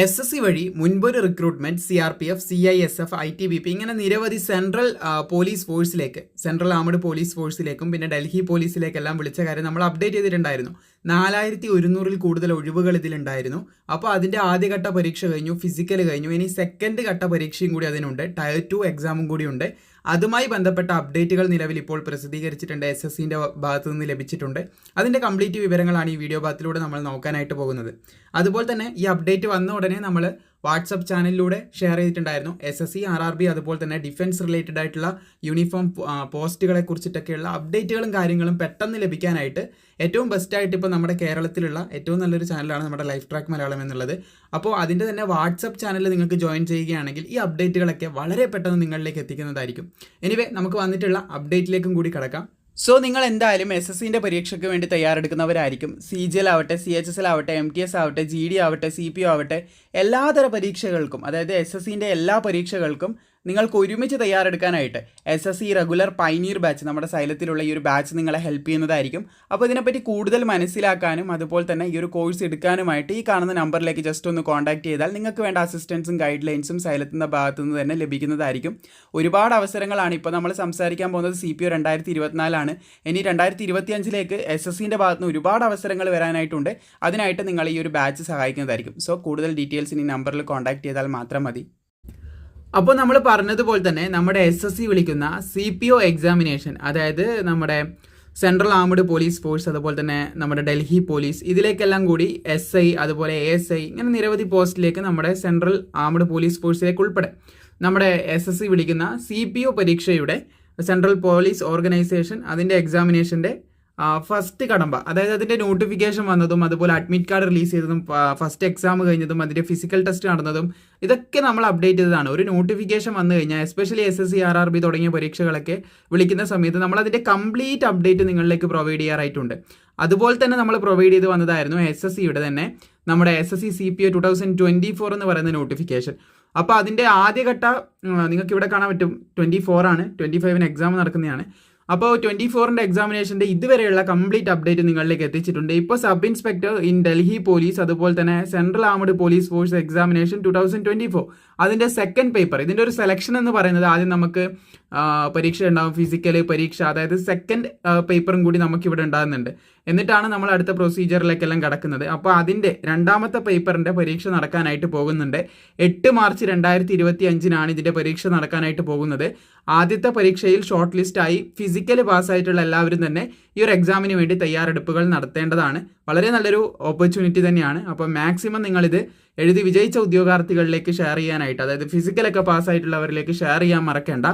S S C വഴി മുൻപൊരു recruitment C R P F C I S F I T B P ഇങ്ങനെ നിരവധി central police ഫോഴ്സിലേക്ക് central armed police ഫോഴ്സിലേക്കും പിന്നെ ഡൽഹി പോലീസിലേക്കെല്ലാം വിളിച്ച കാര്യം നമ്മൾ അപ്ഡേറ്റ് ചെയ്തിട്ടുണ്ടായിരുന്നു. നാലായിരത്തി ഒരുന്നൂറിൽ കൂടുതൽ ഒഴിവുകൾ ഇതിലുണ്ടായിരുന്നു. അപ്പോൾ അതിന്റെ ആദ്യഘട്ട പരീക്ഷ കഴിഞ്ഞു ഫിസിക്കൽ കഴിഞ്ഞു. ഇനി സെക്കൻഡ് ഘട്ട പരീക്ഷയും കൂടി അതിനുണ്ട്. ടയർ ടു എക്സാമും കൂടി ഉണ്ട് അതുമായി ബന്ധപ്പെട്ട അപ്ഡേറ്റുകൾ നിലവിൽ ഇപ്പോൾ പ്രസിദ്ധീകരിച്ചിട്ടുണ്ട്. എസ് എസ് സിന്റെ ഭാഗത്തു നിന്ന് ലഭിച്ചിട്ടുണ്ട്. അതിന്റെ കംപ്ലീറ്റ് വിവരങ്ങളാണ് ഈ വീഡിയോ ഭാഗത്തിലൂടെ നമ്മൾ നോക്കാനായിട്ട് പോകുന്നത്. അതുപോലെ തന്നെ ഈ അപ്ഡേറ്റ് വന്ന ഉടനെ നമ്മൾ വാട്സപ്പ് ചാനലിലൂടെ ഷെയർ ചെയ്തിട്ടുണ്ടായിരുന്നു. S S C R R B അതുപോലെ തന്നെ ഡിഫൻസ് റിലേറ്റഡ് ആയിട്ടുള്ള യൂണിഫോം പോസ്റ്റുകളെ കുറിച്ചിട്ടൊക്കെയുള്ള അപ്ഡേറ്റുകളും കാര്യങ്ങളും പെട്ടെന്ന് ലഭിക്കാനായിട്ട് ഏറ്റവും ബെസ്റ്റായിട്ട് ഇപ്പോൾ നമ്മുടെ കേരളത്തിലുള്ള ഏറ്റവും നല്ലൊരു ചാനലാണ് നമ്മുടെ ലൈഫ് ട്രാക്ക് മലയാളം എന്നുള്ളത്. അപ്പോൾ അതിന്റെ തന്നെ വാട്സപ്പ് ചാനൽ നിങ്ങൾക്ക് ജോയിൻ ചെയ്യുകയാണെങ്കിൽ ഈ അപ്ഡേറ്റുകളൊക്കെ വളരെ പെട്ടെന്ന് നിങ്ങളിലേക്ക് എത്തിക്കുന്നതായിരിക്കും. എനിവേ നമുക്ക് വന്നിട്ടുള്ള അപ്ഡേറ്റിലേക്കും കൂടി കിടക്കാം. സോ നിങ്ങൾ എന്തായാലും എസ് എസ് സിന്റെ പരീക്ഷയ്ക്ക് വേണ്ടി തയ്യാറെടുക്കുന്നവരായിരിക്കും. സി ജി എൽ ആവട്ടെ സി എച്ച് എസ് എൽ ആവട്ടെ എം ടി എസ് ആവട്ടെ ജി ഡി ആവട്ടെ സി പി ഒ ആവട്ടെ എല്ലാതര പരീക്ഷകൾക്കും അതായത് എസ് എസ് സിന്റെ എല്ലാ പരീക്ഷകൾക്കും നിങ്ങൾക്ക് ഒരുമിച്ച് തയ്യാറെടുക്കാനായിട്ട് S S C regular pioneer batch നമ്മുടെ സൈലത്തിലുള്ള ഈ ഒരു ബാച്ച് നിങ്ങളെ ഹെൽപ്പ് ചെയ്യുന്നതായിരിക്കും. അപ്പോൾ ഇതിനെപ്പറ്റി കൂടുതൽ മനസ്സിലാക്കാനും അതുപോലെ തന്നെ ഈ ഒരു കോഴ്സ് എടുക്കാനുമായിട്ട് ഈ കാണുന്ന നമ്പറിലേക്ക് ജസ്റ്റ് ഒന്ന് കോൺടാക്ട് ചെയ്താൽ നിങ്ങൾക്ക് വേണ്ട അസിസ്റ്റൻസും ഗൈഡ് ലൈൻസും സൈലത്തിന്റെ ഭാഗത്തു നിന്ന് തന്നെ ലഭിക്കുന്നതായിരിക്കും. ഒരുപാട് അവസരങ്ങളാണ് ഇപ്പോൾ നമ്മൾ സംസാരിക്കാൻ പോകുന്നത് സി പി ഒ രണ്ടായിരത്തി ഇരുപത്തിനാലാണ് ഇനി രണ്ടായിരത്തി ഇരുപത്തി അഞ്ചിലേക്ക് എസ് എസ് സിന്റെ ഭാഗത്ത് നിന്ന് ഒരുപാട് അവസരങ്ങൾ വരാനായിട്ടുണ്ട്. അതിനായിട്ട് നിങ്ങൾ ഈ ഒരു ബാച്ച് സഹായിക്കുന്നതായിരിക്കും. സോ കൂടുതൽ ഡീറ്റെയിൽസ് ഈ നമ്പറിൽ കോൺടാക്ട് ചെയ്താൽ മാത്രം മതി. അപ്പോൾ നമ്മൾ പറഞ്ഞതുപോലെ തന്നെ നമ്മുടെ എസ് എസ് സി വിളിക്കുന്ന സി പി ഒ എക്സാമിനേഷൻ അതായത് നമ്മുടെ സെൻട്രൽ ആംഡ് പോലീസ് ഫോഴ്സ് അതുപോലെ തന്നെ നമ്മുടെ ഡൽഹി പോലീസ് ഇതിലേക്കെല്ലാം കൂടി എസ് ഐ അതുപോലെ എ എസ് ഐ ഇങ്ങനെ നിരവധി പോസ്റ്റിലേക്ക് നമ്മുടെ സെൻട്രൽ ആംഡ് പോലീസ് ഫോഴ്സിലേക്ക് ഉൾപ്പെടെ നമ്മുടെ എസ് എസ് സി വിളിക്കുന്ന സി പി ഒ പരീക്ഷയുടെ സെൻട്രൽ പോലീസ് ഓർഗനൈസേഷൻ അതിന്റെ എക്സാമിനേഷന്റെ ഫസ്റ്റ് കടമ്പ. അതായത് അതിന്റെ നോട്ടിഫിക്കേഷൻ വന്നതും അതുപോലെ അഡ്മിറ്റ് കാർഡ് റിലീസ് ചെയ്തതും ഫസ്റ്റ് എക്സാം കഴിഞ്ഞതും അതിന്റെ ഫിസിക്കൽ ടെസ്റ്റ് നടന്നതും ഇതൊക്കെ നമ്മൾ അപ്ഡേറ്റ് ചെയ്തതാണ്. ഒരു നോട്ടിഫിക്കേഷൻ വന്നു കഴിഞ്ഞാൽ especially S S C R R B തുടങ്ങിയ പരീക്ഷകളൊക്കെ വിളിക്കുന്ന സമയത്ത് നമ്മൾ അതിന്റെ കംപ്ലീറ്റ് അപ്ഡേറ്റ് നിങ്ങളിലേക്ക് പ്രൊവൈഡ് ചെയ്യാറായിട്ടുണ്ട്. അതുപോലെ തന്നെ നമ്മൾ പ്രൊവൈഡ് ചെയ്ത് വന്നതായിരുന്നു എസ് എസ് സിയുടെ തന്നെ നമ്മുടെ S S C C P O two thousand twenty four എന്ന് പറയുന്ന നോട്ടിഫിക്കേഷൻ അപ്പോൾ അതിന്റെ ആദ്യഘട്ട നിങ്ങൾക്ക് ഇവിടെ കാണാൻ പറ്റും. ട്വന്റി ഫോർ ആണ്. ട്വന്റി ഫൈവിന് എക്സാം നടക്കുന്നതാണ്. അപ്പോൾ ട്വന്റി ഫോറിന്റെ എക്സാമിനേഷന്റെ ഇതുവരെയുള്ള കംപ്ലീറ്റ് അപ്ഡേറ്റ് നിങ്ങളിലേക്ക് എത്തിച്ചിട്ടുണ്ട്. ഇപ്പോൾ sub inspector in Delhi police അതുപോലെ തന്നെ central armed police force examination two thousand twenty four അതിന്റെ സെക്കൻഡ് പേപ്പർ ഇതിന്റെ ഒരു സെലക്ഷൻ എന്ന് പറയുന്നത് ആദ്യം നമുക്ക് പരീക്ഷ ഉണ്ടാവും. ഫിസിക്കൽ പരീക്ഷ അതായത് സെക്കൻഡ് പേപ്പറും കൂടി നമുക്ക് ഇവിടെ ഉണ്ടാകുന്നുണ്ട്. എന്നിട്ടാണ് നമ്മൾ അടുത്ത പ്രൊസീജിയറിലേക്കെല്ലാം കടക്കുന്നത്. അപ്പോൾ അതിന്റെ രണ്ടാമത്തെ പേപ്പറിന്റെ പരീക്ഷ നടക്കാനായിട്ട് പോകുന്നുണ്ട്. എട്ട് മാർച്ച് രണ്ടായിരത്തി ഇരുപത്തി അഞ്ചിനാണ് ഇതിന്റെ പരീക്ഷ നടക്കാനായിട്ട് പോകുന്നത്. ആദ്യത്തെ പരീക്ഷയിൽ ഷോർട്ട് ലിസ്റ്റായി ഫിസിക്കൽ പാസ്സായിട്ടുള്ള എല്ലാവരും തന്നെ ഈ ഒരു എക്സാമിന് വേണ്ടി തയ്യാറെടുപ്പുകൾ നടത്തേണ്ടതാണ്. വളരെ നല്ലൊരു ഓപ്പർച്യൂണിറ്റി തന്നെയാണ്. അപ്പോൾ മാക്സിമം നിങ്ങളിത് എഴുതി വിജയിച്ച ഉദ്യോഗാർത്ഥികളിലേക്ക് ഷെയർ ചെയ്യാനായിട്ട് അതായത് ഫിസിക്കലൊക്കെ പാസ്സായിട്ടുള്ളവരിലേക്ക് ഷെയർ ചെയ്യാൻ മറക്കേണ്ട.